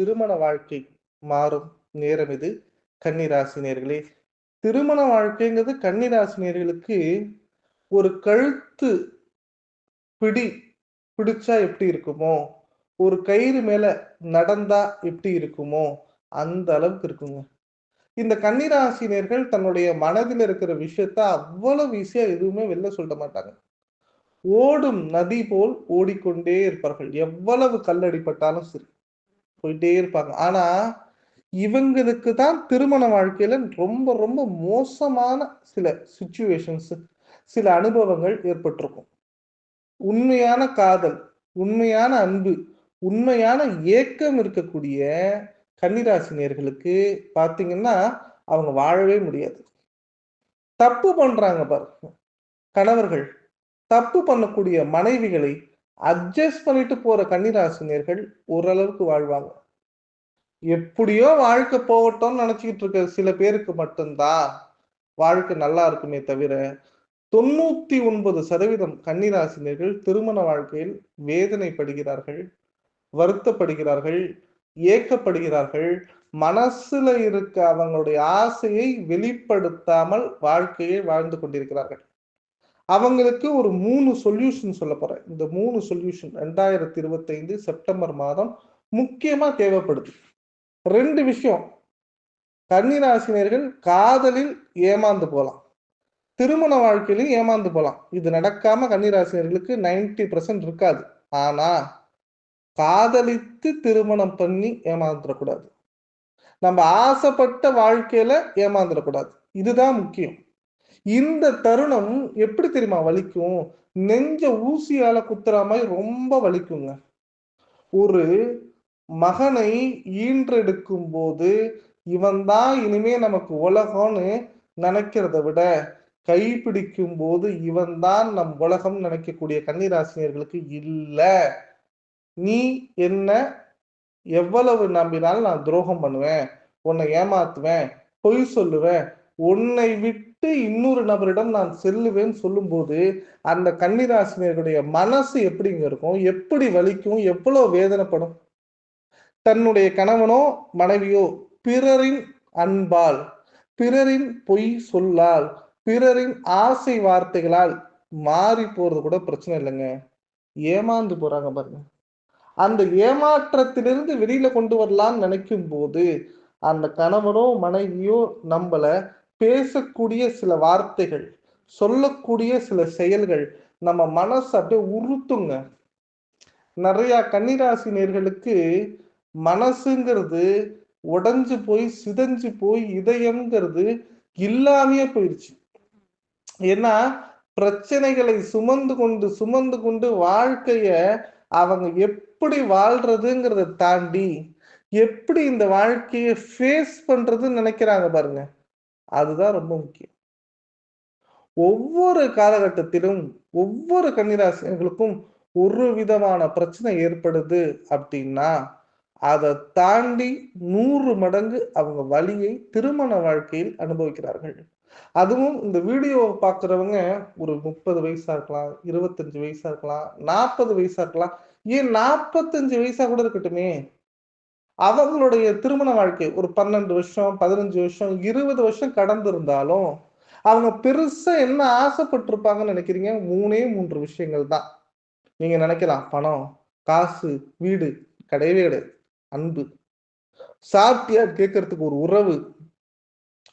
திருமண வாழ்க்கை மாறும் நேரம் இது கன்னிராசினியர்களே. திருமண வாழ்க்கைங்கிறது கன்னிராசினியர்களுக்கு ஒரு கழுத்து பிடி பிடிச்சா எப்படி இருக்குமோ ஒரு கயிறு மேல நடந்தா எப்படி இருக்குமோ அந்த அளவுக்கு இருக்குங்க. இந்த கன்னிராசினியர்கள் தன்னுடைய மனதில் இருக்கிற விஷயத்த அவ்வளவு ஈஸியா எதுவுமே வெளில சொல்ல மாட்டாங்க. ஓடும் நதி போல் ஓடிக்கொண்டே இருப்பார்கள். எவ்வளவு கல்லடிப்பட்டாலும் சரி. போயிட்டே இருப்பாங்க. ஆனா இவங்களுக்கு தான் திருமண வாழ்க்கையில ரொம்ப ரொம்ப மோசமான சில சுச்சுவேஷன்ஸ் சில அனுபவங்கள் ஏற்பட்டிருக்கும். உண்மையான காதல் உண்மையான அன்பு உண்மையான ஏக்கம் இருக்கக்கூடிய கன்னிராசினியர்களுக்கு பார்த்தீங்கன்னா அவங்க வாழவே முடியாது. தப்பு பண்றாங்க பாருங்க கணவர்கள் தப்பு பண்ணக்கூடிய மனைவிகளை அட்ஜஸ்ட் பண்ணிட்டு போற கன்னிராசினியர்கள் ஓரளவுக்கு வாழ்வாங்க. எப்படியோ வாழ்க்கை போகட்டும்னு நினைச்சுக்கிட்டு இருக்க சில பேருக்கு மட்டும்தான் வாழ்க்கை நல்லா இருக்குமே தவிர தொண்ணூத்தி ஒன்பது சதவீதம் கன்னிராசினியர்கள் திருமண வாழ்க்கையில் வேதனைப்படுகிறார்கள் வருத்தப்படுகிறார்கள் ஏக்கப்படுகிறார்கள். மனசுல இருக்க அவங்களுடைய ஆசையை வெளிப்படுத்தாமல் வாழ்க்கையை வாழ்ந்து கொண்டிருக்கிறார்கள். அவங்களுக்கு ஒரு மூணு சொல்யூஷன் சொல்ல போறேன். இந்த மூணு சொல்யூஷன் ரெண்டாயிரத்தி இருபத்தைந்து செப்டம்பர் மாதம் முக்கியமா தேவைப்படுது. ரெண்டு விஷயம். கன்னிராசினியர்கள் காதலில் ஏமாந்து போகலாம் திருமண வாழ்க்கையிலும் ஏமாந்து போகலாம் இது நடக்காம கன்னிராசினியர்களுக்கு நைன்டி பர்சன்ட் இருக்காது. ஆனா காதலித்து திருமணம் பண்ணி ஏமாந்துடக்கூடாது. நம்ம ஆசைப்பட்ட வாழ்க்கையில ஏமாந்துடக்கூடாது. இதுதான் முக்கியம். இந்த தருணம் எப்படி தெரியுமா வலிக்கும்? நெஞ்ச ஊசியால குத்துற மாதிரி ரொம்ப வலிக்குங்க. ஒரு மகனை ஈன்றெடுக்கும் போது இவன்தான் இனிமே நமக்கு உலகம்னு நினைக்கிறத விட கைப்பிடிக்கும் போது இவன்தான் நம் உலகம் நினைக்கக்கூடிய கன்னிராசினியர்களுக்கு இல்லை. நீ என்ன எவ்வளவு நம்பினாலும் நான் துரோகம் பண்ணுவேன் உன்னை ஏமாத்துவேன் பொய் சொல்லுவேன் உன்னை விட்டு இன்னொரு நபரிடம் நான் செல்லுவேன்னு சொல்லும்போது அந்த கன்னிராசினியர்களுடைய மனசு எப்படிங்க இருக்கும்? எப்படி வலிக்கும்? எவ்வளவு வேதனைப்படும்? தன்னுடைய கணவனோ மனைவியோ பிறரின் அன்பால் பிறரின் பொய் சொல்லால் பிறரின் ஆசை வார்த்தைகளால் மாறி போறது கூட பிரச்சனை இல்லைங்க. ஏமாந்து போறாங்க பாருங்க. அந்த ஏமாற்றத்திலிருந்து வெளியில கொண்டு வரலாம்னு நினைக்கும் போது அந்த கணவனோ மனைவியோ நம்மள பேசக்கூடிய சில வார்த்தைகள் சொல்லக்கூடிய சில செயல்கள் நம்ம மனசு அப்படியே உறுத்துங்க நிறைய கன்னிராசி நேர்களுக்கு மனசுங்கிறது உடஞ்சு போய் சிதைஞ்சு போய் இதயம்ங்கிறது இல்லாமையே போயிடுச்சு ஏன்னா பிரச்சனைகளை சுமந்து கொண்டு சுமந்து கொண்டு வாழ்க்கைய அவங்க எப்படி வாழ்றதுங்கிறத தாண்டி எப்படி இந்த வாழ்க்கையை ஃபேஸ் பண்றதுன்னு நினைக்கிறாங்க பாருங்க. அதுதான் ரொம்ப முக்கியம். ஒவ்வொரு காலகட்டத்திலும் ஒவ்வொரு கன்னிராசிகளுக்கும் ஒரு விதமான பிரச்சனை ஏற்படுது அப்படின்னா அதை தாண்டி நூறு மடங்கு அவங்க வழியை திருமண வாழ்க்கையில் அனுபவிக்கிறார்கள். அதுவும் இந்த வீடியோவை பார்க்குறவங்க ஒரு முப்பது வயசா இருக்கலாம் இருபத்தஞ்சு வயசா இருக்கலாம் நாற்பது வயசா இருக்கலாம். ஏன் நாற்பத்தஞ்சு வயசா கூட இருக்கட்டுமே? அவங்களுடைய திருமண வாழ்க்கை ஒரு பன்னெண்டு வருஷம் பதினஞ்சு வருஷம் இருபது வருஷம் கடந்திருந்தாலும் அவங்க பெருசா என்ன ஆசைப்பட்டிருப்பாங்கன்னு நினைக்கிறீங்க? மூணே மூன்று விஷயங்கள் தான். நீங்க நினைக்கலாம் பணம் காசு வீடு கிடையவே கிடையாது அன்பு. சாத்தியா கேட்கறதுக்கு ஒரு உறவு.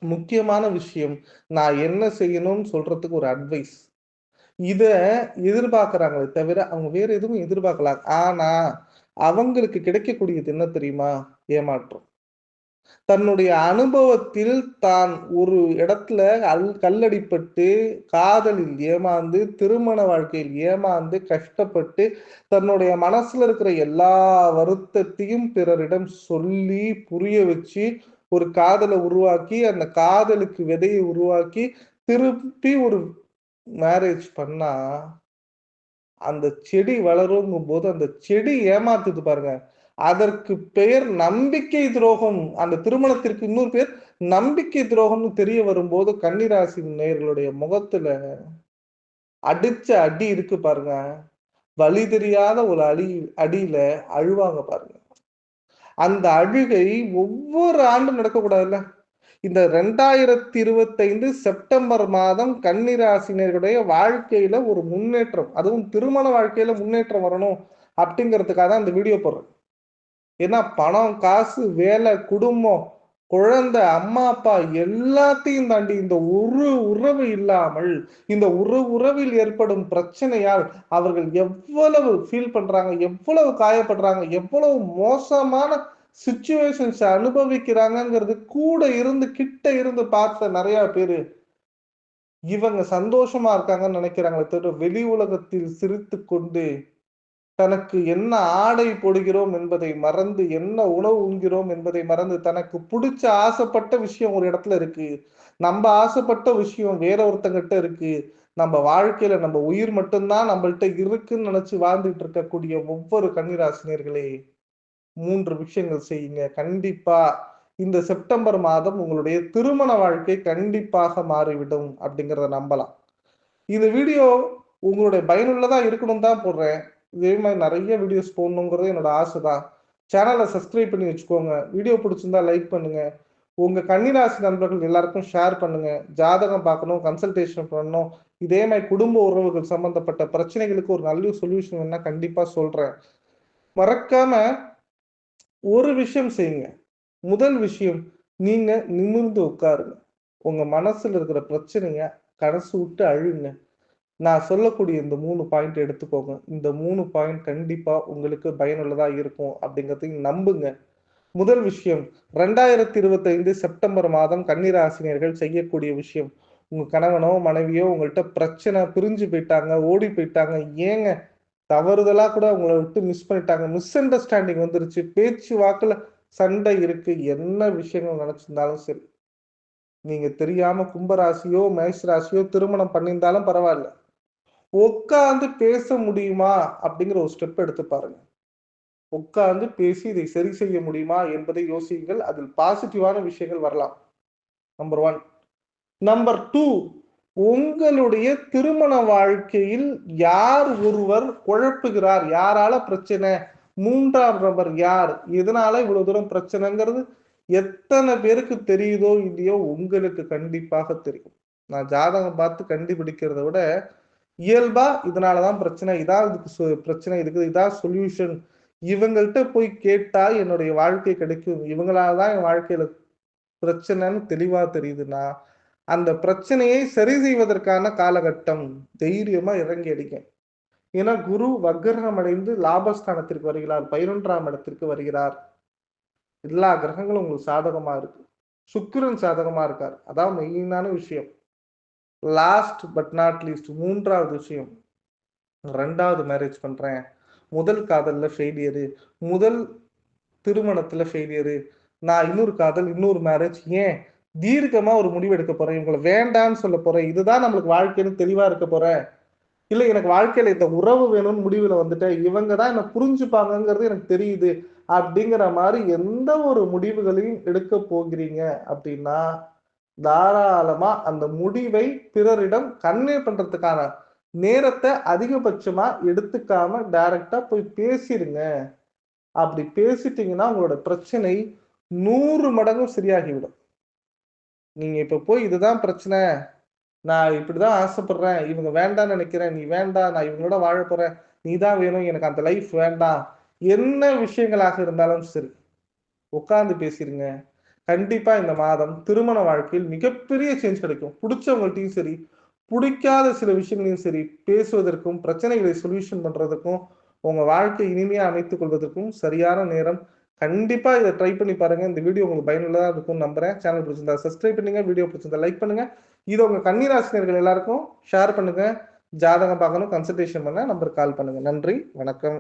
முக்கியமான விஷயம். நான் என்ன செய்யணும்னு சொல்றதுக்கு ஒரு அட்வைஸ் இத எதிர்பார்க்கறாங்களே தவிர அவங்க வேற எதுவும் எதிர்பார்க்கலாம் ஆனா அவங்களுக்கு கிடைக்கக்கூடியது என்ன தெரியுமா? ஏமாற்றம். தன்னுடைய அனுபவத்தில் தான் ஒரு இடத்துல அல் கல்லடிப்பட்டு காதலில் ஏமாந்து திருமண வாழ்க்கையில் ஏமாந்து கஷ்டப்பட்டு தன்னுடைய மனசுல இருக்கிற எல்லா வருத்தத்தையும் பிறரிடம் சொல்லி புரிய வச்சு ஒரு காதலை உருவாக்கி அந்த காதலுக்கு விதையை உருவாக்கி திருப்பி ஒரு மேரேஜ் பண்ணா அந்த செடி வளருங்கும் போது அந்த செடி ஏமாத்துது பாருங்க. அதற்கு பெயர் நம்பிக்கை துரோகம். அந்த திருமணத்திற்கு இன்னொரு பேர் நம்பிக்கை துரோகம்னு தெரிய வரும்போது கன்னிராசி நேர்களுடைய முகத்துல அடிச்ச அடி இருக்கு பாருங்க. வழி தெரியாத ஒரு அடி அடியில அழுவாங்க பாருங்க. அந்த அழுகை ஒவ்வொரு ஆண்டும் நடக்கக்கூடாதுல்ல? இந்த ரெண்டாயிரத்தி இருபத்தைந்து செப்டம்பர் மாதம் கன்னிராசினர்களுடைய வாழ்க்கையில ஒரு முன்னேற்றம். அதுவும் திருமண வாழ்க்கையில முன்னேற்றம் வரணும் அப்படிங்கிறதுக்காக தான் இந்த வீடியோ போடுறேன். ஏன்னா பணம் காசு வேலை குடும்பம் குழந்தை அம்மா அப்பா எல்லாத்தையும் தாண்டி இந்த ஒரு உறவு இல்லாமல் இந்த ஒரு உறவில் ஏற்படும் பிரச்சனையால் அவர்கள் எவ்வளவு ஃபீல் பண்றாங்க எவ்வளவு காயப்படுறாங்க எவ்வளவு மோசமான சுச்சுவேஷன்ஸ் அனுபவிக்கிறாங்கிறது கூட இருந்து கிட்ட இருந்து பார்த்த நிறைய பேரு இவங்க சந்தோஷமா இருக்காங்கன்னு நினைக்கிறாங்களே தவிர வெளி உலகத்தில் சிரித்து கொண்டு தனக்கு என்ன ஆடை போடுகிறோம் என்பதை மறந்து என்ன உணவு உண்கிறோம் என்பதை மறந்து தனக்கு பிடிச்ச ஆசைப்பட்ட விஷயம் ஒரு இடத்துல இருக்கு. நம்ம ஆசைப்பட்ட விஷயம் வேற ஒருத்தங்கிட்ட இருக்கு. நம்ம வாழ்க்கையில நம்ம உயிர் மட்டும்தான் நம்மள்கிட்ட இருக்குன்னு நினைச்சு வாழ்ந்துட்டு இருக்கக்கூடிய ஒவ்வொரு கன்னிராசினியர்களே மூன்று விஷயங்கள் செய்யுங்க. கண்டிப்பா இந்த செப்டம்பர் மாதம் உங்களுடைய திருமண வாழ்க்கை கண்டிப்பாக மாறிவிடும் அப்படிங்கிறத நம்பலாம். இந்த வீடியோ உங்களுடைய பயனுள்ளதா இருக்கணும் தான் போடுறேன். இதே மாதிரி நிறைய வீடியோஸ் போடணுங்கிறது என்னோட ஆசை தான் சேனலை சப்ஸ்கிரைப் பண்ணி வச்சுக்கோங்க. வீடியோ பிடிச்சிருந்தா லைக் பண்ணுங்க. உங்க கன்னிராசி நண்பர்கள் எல்லாருக்கும் ஷேர் பண்ணுங்க. ஜாதகம் பார்க்கணும் கன்சல்டேஷன் பண்ணணும். இதே மாதிரி குடும்ப உறவுகள் சம்பந்தப்பட்ட பிரச்சனைகளுக்கு ஒரு நல்ல சொல்யூஷன் வேணா கண்டிப்பா சொல்றேன். மறக்காம ஒரு விஷயம் செய்யுங்க. முதல் விஷயம் நீங்க நிமிர்ந்து உட்காருங்க. உங்க மனசுல இருக்கிற பிரச்சனைய கடைசி விட்டு அழுங்க. நான் சொல்லக்கூடிய இந்த மூணு பாயிண்ட் எடுத்துக்கோங்க. இந்த மூணு பாயிண்ட் கண்டிப்பா உங்களுக்கு பயனுள்ளதா இருக்கும் அப்படிங்கிறதையும் நம்புங்க. முதல் விஷயம் ரெண்டாயிரத்தி இருபத்தி ஐந்து செப்டம்பர் மாதம் கன்னிராசினியர்கள் செய்யக்கூடிய விஷயம். உங்க கணவனோ மனைவியோ உங்கள்கிட்ட பிரச்சனை பிரிஞ்சு போயிட்டாங்க ஓடி போயிட்டாங்க. ஏங்க? தவறுதலா கூட உங்களை விட்டு மிஸ் பண்ணிட்டாங்க. மிஸ் அண்டர்ஸ்டாண்டிங் வந்துருச்சு. பேச்சு வாக்குல சண்டை இருக்கு. என்ன விஷயங்கள் நினைச்சிருந்தாலும் சரி. நீங்க தெரியாம கும்பராசியோ மேஷ ராசியோ திருமணம் பண்ணியிருந்தாலும் பரவாயில்ல. உட்காந்து பேச முடியுமா அப்படிங்கிற ஒரு ஸ்டெப் எடுத்து பாருங்க. உட்காந்து பேசி இதை சரி செய்ய முடியுமா என்பதை யோசியுங்கள். அதில் பாசிட்டிவான விஷயங்கள் வரலாம். நம்பர் ஒன் நம்பர் டூ உங்களுடைய திருமண வாழ்க்கையில் யார் ஒருவர் குழப்புகிறார்? யாரால பிரச்சனை? மூன்றாம் நபர் யார்? இதனால இவ்வளவு தூரம் பிரச்சனைங்கிறது எத்தனை பேருக்கு தெரியுதோ இல்லையோ உங்களுக்கு கண்டிப்பாக தெரியும். நான் ஜாதகம் பார்த்து கண்டுபிடிக்கிறத விட இயல்பா இதனாலதான் பிரச்சனை இதான் இதுக்கு பிரச்சனை இதுக்கு இதான் சொல்யூஷன் இவங்கள்ட்ட போய் கேட்டா என்னுடைய வாழ்க்கை கிடைக்கும். இவங்களாலதான் என் வாழ்க்கையில பிரச்சனைன்னு தெளிவா தெரியுதுன்னா அந்த பிரச்சனையை சரி செய்வதற்கான காலகட்டம் தைரியமா இறங்கி அடிக்க ஏன்னா குரு வக்ரகம் அடைந்து லாபஸ்தானத்திற்கு வருகிறார் பதினொன்றாம் இடத்திற்கு வருகிறார். எல்லா கிரகங்களும் உங்களுக்கு சாதகமா இருக்கு. சுக்கிரன் சாதகமா இருக்கார். அதான் மெயினான விஷயம். லாஸ்ட் பட் நாட் லீஸ்ட் மூன்றாவது விஷயம். ரெண்டாவது மேரேஜ் பண்றேன். முதல் காதல்ல ஃபெயிலியரு முதல் திருமணத்துல ஃபெயிலியரு நான் இன்னொரு காதல் இன்னொரு மேரேஜ் ஏன்? தீர்க்கமா ஒரு முடிவு எடுக்க போறேன். இவங்களை வேண்டான்னு சொல்ல போறேன். இதுதான் நம்மளுக்கு வாழ்க்கைன்னு தெளிவா இருக்க போறேன் இல்ல எனக்கு வாழ்க்கையில இந்த உறவு வேணும்னு முடிவுல வந்துட்டேன். இவங்க தான் என்ன புரிஞ்சுப்பாங்கங்கிறது எனக்கு தெரியுது. அப்படிங்கிற மாதிரி எந்த ஒரு முடிவுகளையும் எடுக்க போகிறீங்க அப்படின்னா தாராளமா அந்த முடிவை பிறரிடம் கன்வே பண்றதுக்கான நேரத்தை அதிகபட்சமா எடுத்துக்காம டைரக்டா போய் பேசிடுங்க அப்படி பேசிட்டீங்கன்னா உங்களோட பிரச்சனை நூறு மடங்கு சரியாகிவிடும். நீங்க இப்ப போய் இதுதான் பிரச்சனை. நான் இப்படிதான் ஆசைப்படுறேன். இவங்க வேண்டாம்னு நினைக்கிறேன். நீ வேண்டாம். நான் இவங்களோட வாழ போறேன். நீ தான் வேணும். எனக்கு அந்த லைஃப் வேண்டாம். என்ன விஷயங்களாக இருந்தாலும் சரி உட்கார்ந்து பேசிடுங்க கண்டிப்பா இந்த மாதம் திருமண வாழ்க்கையில் மிகப்பெரிய சேஞ்ச் கிடைக்கும். பிடிச்சவங்கள்ட்டையும் சரி பிடிக்காத சில விஷயங்களையும் சரி பேசுவதற்கும் பிரச்சனைகளை சொல்யூஷன் பண்றதுக்கும் உங்க வாழ்க்கை இனிமையா அமைத்துக் கொள்வதற்கும் சரியான நேரம். கண்டிப்பா இதை ட்ரை பண்ணி பாருங்க. இந்த வீடியோ உங்களுக்கு பயனுள்ளதா இருக்கும் நம்புறேன். சேனல் பிடிச்சிருந்தா சப்ஸ்கிரைப் பண்ணுங்க. வீடியோ பிடிச்சிருந்தா லைக் பண்ணுங்க. இது உங்க கன்னிராசினர்கள் எல்லாருக்கும் ஷேர் பண்ணுங்க. ஜாதகம் பார்க்கணும் கன்சல்டேஷன் பண்ண நம்பர் கால் பண்ணுங்க. நன்றி. வணக்கம்.